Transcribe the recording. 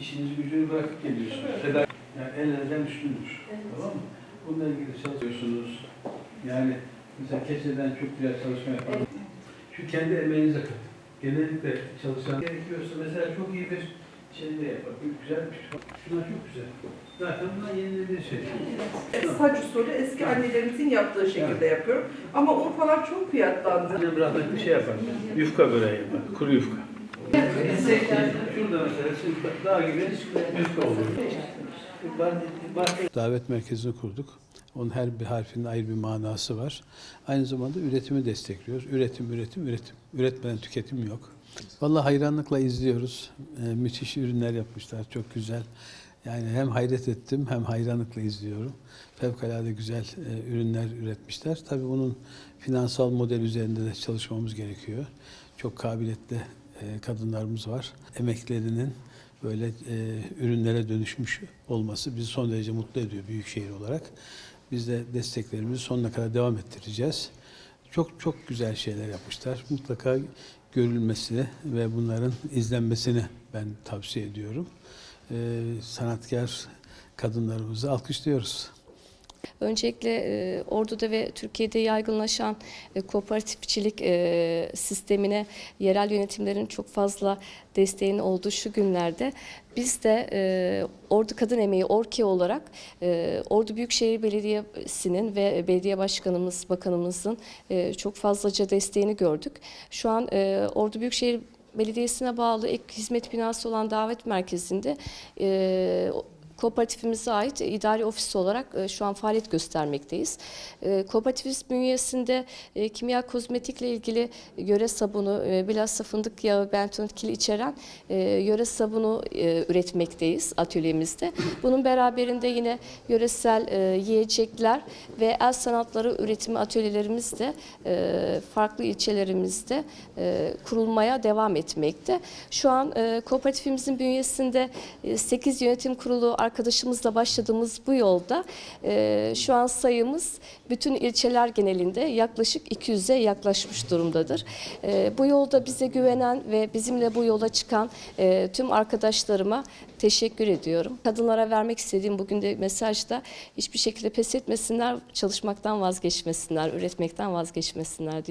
işinizi gücünü bırakıp geliyorsunuz. Feda, yani ellerden üstündür. Tamam mı? Bununla ilgili çalışıyorsunuz. Yani mesela keçeden çok güzel çalışma yapalım. Şu kendi emeğinize katın. Genellikle çalışan gerekiyorsa mesela çok iyi bir şey de yapar. Bir güzel bir şey. Şunlar çok güzel. Zaten bunlar yenilebilir şey. Saç usulü eski annelerimizin yaptığı şekilde yapıyorum. Ama Urfalar çok fiyatlandı. Annem rahmetli bir şey yapar. Yufka böreği yapar. Kuru yufka. Şurada mesela şimdi dağ gibi yufka olur. Davet merkezini kurduk. Onun her bir harfinin ayrı bir manası var. Aynı zamanda üretimi destekliyoruz. Üretim, üretim, üretim. Üretmeden tüketim yok. Vallahi hayranlıkla izliyoruz. Ee, müthiş ürünler yapmışlar. Çok güzel. Yani hem hayret ettim hem hayranlıkla izliyorum. Fevkalade güzel e, ürünler üretmişler. Tabii bunun finansal model üzerinde de çalışmamız gerekiyor. Çok kabiliyetli kadınlarımız var. Emeklerinin böyle e, ürünlere dönüşmüş olması bizi son derece mutlu ediyor büyükşehir olarak. Biz de desteklerimizi sonuna kadar devam ettireceğiz. Çok çok güzel şeyler yapmışlar. Mutlaka görülmesini ve bunların izlenmesini ben tavsiye ediyorum. Ee, sanatkar kadınlarımızı alkışlıyoruz. Öncelikle e, Ordu'da ve Türkiye'de yaygınlaşan e, kooperatifçilik e, sistemine yerel yönetimlerin çok fazla desteğinin olduğu şu günlerde biz de e, Ordu Kadın Emeği Orki olarak e, Ordu Büyükşehir Belediyesi'nin ve belediye başkanımız, bakanımızın e, çok fazlaca desteğini gördük. Şu an e, Ordu Büyükşehir Belediyesi'ne bağlı ek hizmet binası olan davet merkezinde e, Kooperatifimize ait idari ofis olarak e, şu an faaliyet göstermekteyiz. E, Kooperatifimiz bünyesinde e, kimya kozmetikle ilgili yöre sabunu, e, bilhassa fındık yağı, bentonit içeren e, yöre sabunu e, üretmekteyiz atölyemizde. Bunun beraberinde yine yöresel e, yiyecekler ve el sanatları üretimi atölyelerimiz de e, farklı ilçelerimizde e, kurulmaya devam etmekte. Şu an e, kooperatifimizin bünyesinde 8 yönetim kurulu arkadaşımızla başladığımız bu yolda e, şu an sayımız bütün ilçeler genelinde yaklaşık 200'e yaklaşmış durumdadır. E, bu yolda bize güvenen ve bizimle bu yola çıkan e, tüm arkadaşlarıma teşekkür ediyorum. Kadınlara vermek istediğim bugün de mesajda hiçbir şekilde pes etmesinler, çalışmaktan vazgeçmesinler, üretmekten vazgeçmesinler diyorum.